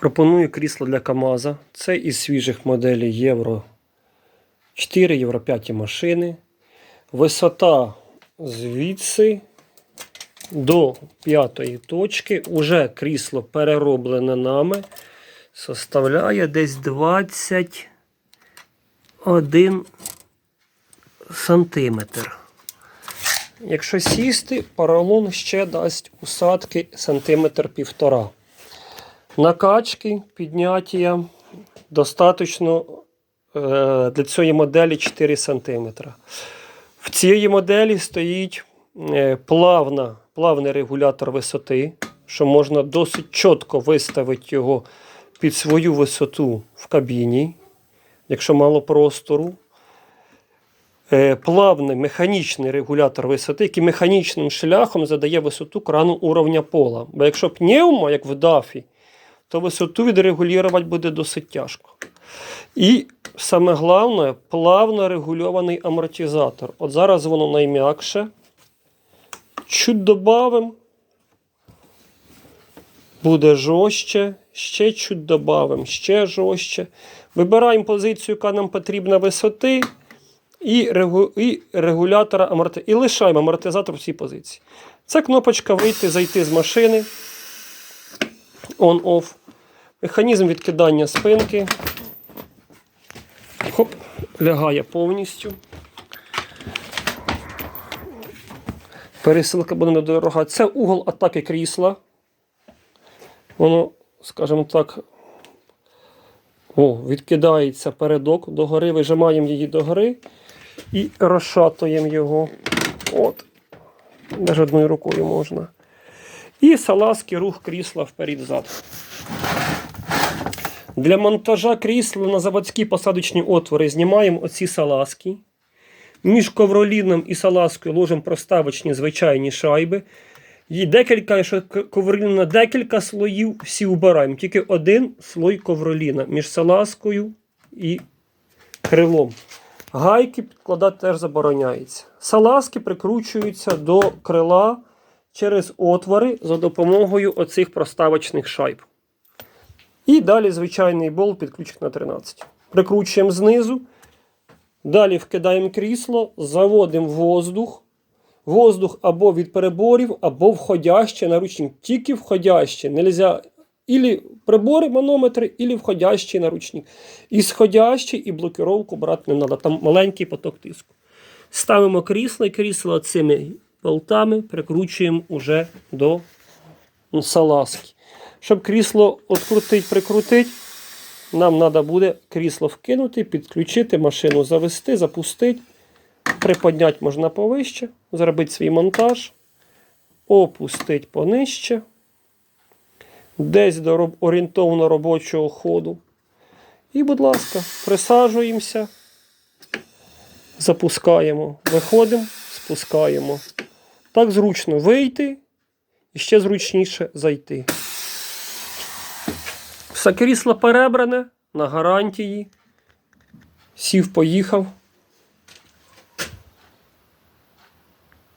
Пропоную крісло для КАМАЗа. Це із свіжих моделей Євро 4, Євро 5 машини. Висота звідси до п'ятої точки. Уже крісло перероблене нами. Составляє десь 21 сантиметр. Якщо сісти, поролон ще дасть усадки сантиметр півтора. Накачки, підняття достатньо е, для цієї моделі 4 см. В цій моделі стоїть е, плавна, плавний регулятор висоти, що можна досить чітко виставити його під свою висоту в кабіні, якщо мало простору. Е, Плавний механічний регулятор висоти, який механічним шляхом задає висоту крану уровня пола. Бо якщо пневмо, як в дафі, то висоту відрегулювати буде досить тяжко. І саме головне, плавно регульований амортизатор. От зараз воно найм'якше. Чуть додамо. Буде жорстче, ще чуть додамо, ще жорстче. Вибираємо позицію, яка нам потрібна висоти, і, регу... і регулятора аморти... І лишаємо амортизатор в цій позиції. Це кнопочка вийти, зайти з машини. On-off. Механізм відкидання спинки. Хоп, лягає повністю. Пересилка буде недорога. Це угол атаки крісла. Воно, скажімо так, о, відкидається передок догори, вижимаємо її догори і розшатуємо його. От. Навіть одною рукою можна. І салазки рух крісла вперед-зад. Для монтажа крісла на заводські посадочні отвори знімаємо оці салазки. Між ковроліном і салазкою ложимо проставочні звичайні шайби. Є декілька, якщо ковроліна декілька слоїв, всі вбираємо. Тільки один слой ковроліна між салазкою і крилом. Гайки підкладати теж забороняється. Салазки прикручуються до крила через отвори за допомогою оцих проставочних шайб. І далі звичайний болт підключений на 13. Прикручуємо знизу. Далі вкидаємо крісло, заводимо воздух. Воздух або від переборів, або входяще наручник. Тільки входяще. Нельзя ілі прибори, манометри, ілі входящий наручник. І сходящий, і блокировку брати не треба. Там маленький поток тиску. Ставимо крісло, і крісло цими болтами прикручуємо уже до салазки. Щоб крісло відкрутити, прикрутити, нам треба буде крісло вкинути, підключити, машину завести, запустити. Приподняти можна повище, зробити свій монтаж, опустити понижче, десь до орієнтовно робочого ходу. І, будь ласка, присаджуємося, запускаємо, виходимо, спускаємо. Так зручно вийти і ще зручніше зайти. Все крісло перебране на гарантії. Сів, поїхав.